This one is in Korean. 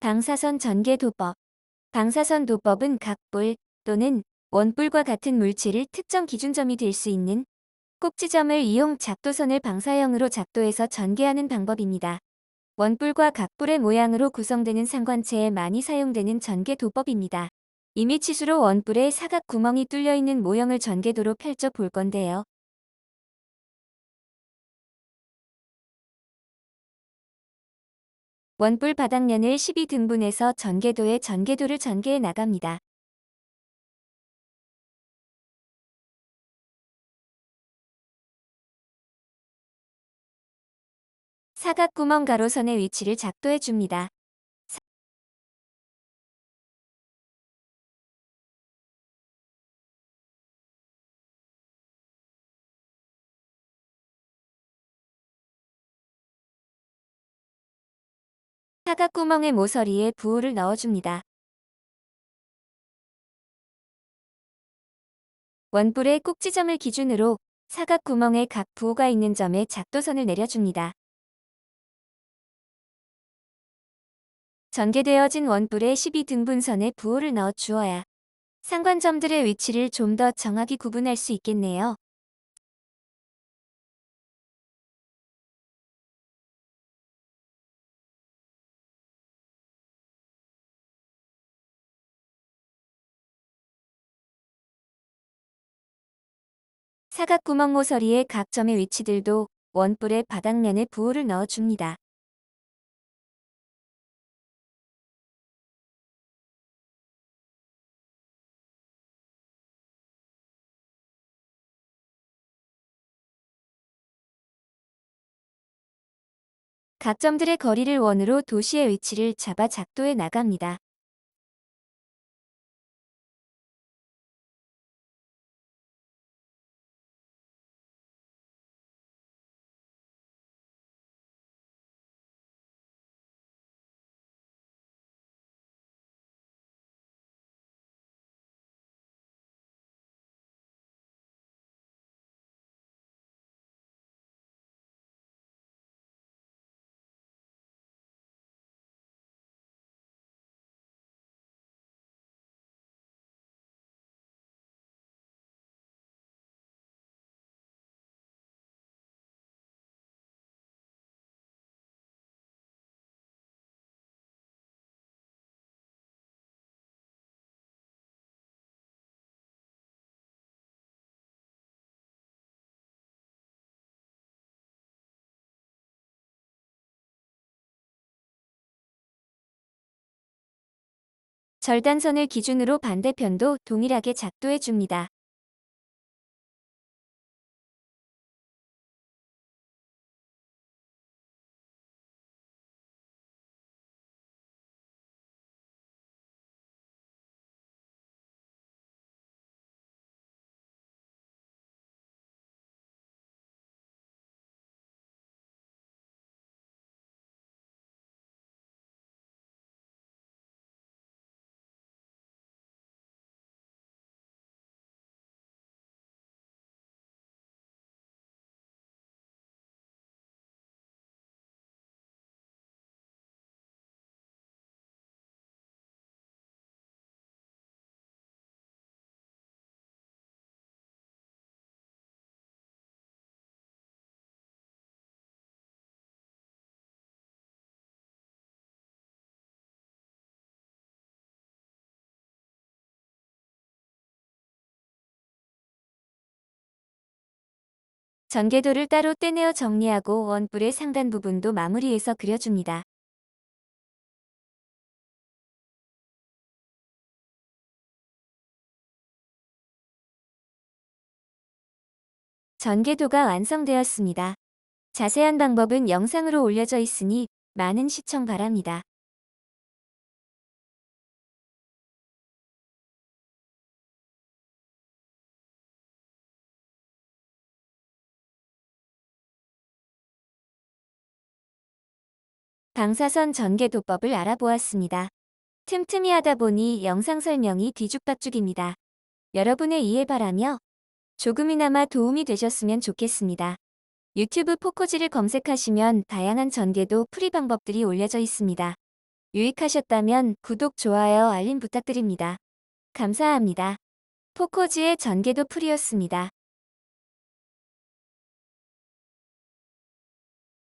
방사선 전개 도법 방사선 도법은 각불 또는 원뿔과 같은 물질을 특정 기준점이 될 수 있는 꼭지점을 이용 작도선을 방사형으로 작도해서 전개하는 방법입니다. 원뿔과 각불의 모양으로 구성되는 상관체에 많이 사용되는 전개 도법입니다. 이미 치수로 원뿔에 사각 구멍이 뚫려 있는 모형을 전개도로 펼쳐 볼 건데요. 원뿔 바닥면을 12등분해서 전개도에 전개도를 전개해 나갑니다. 사각구멍 가로선의 위치를 작도해 줍니다. 사각구멍의 모서리에 부호를 넣어줍니다. 원뿔의 꼭지점을 기준으로 사각구멍에 각 부호가 있는 점에 작도선을 내려줍니다. 전개되어진 원뿔에 12등분선에 부호를 넣어 주어야 상관점들의 위치를 좀 더 정확히 구분할 수 있겠네요. 사각구멍 모서리의 각 점의 위치들도 원뿔의 바닥면에 부호를 넣어줍니다. 각 점들의 거리를 원으로 도시의 위치를 잡아 작도해 나갑니다. 절단선을 기준으로 반대편도 동일하게 작도해 줍니다. 전개도를 따로 떼내어 정리하고 원뿔의 상단 부분도 마무리해서 그려줍니다. 전개도가 완성되었습니다. 자세한 방법은 영상으로 올려져 있으니 많은 시청 바랍니다. 방사선 전개도법을 알아보았습니다. 틈틈이 하다 보니 영상 설명이 뒤죽박죽입니다. 여러분의 이해 바라며 조금이나마 도움이 되셨으면 좋겠습니다. 유튜브 포코지를 검색하시면 다양한 전개도 풀이 방법들이 올려져 있습니다. 유익하셨다면 구독, 좋아요, 알림 부탁드립니다. 감사합니다. 포코지의 전개도 풀이었습니다.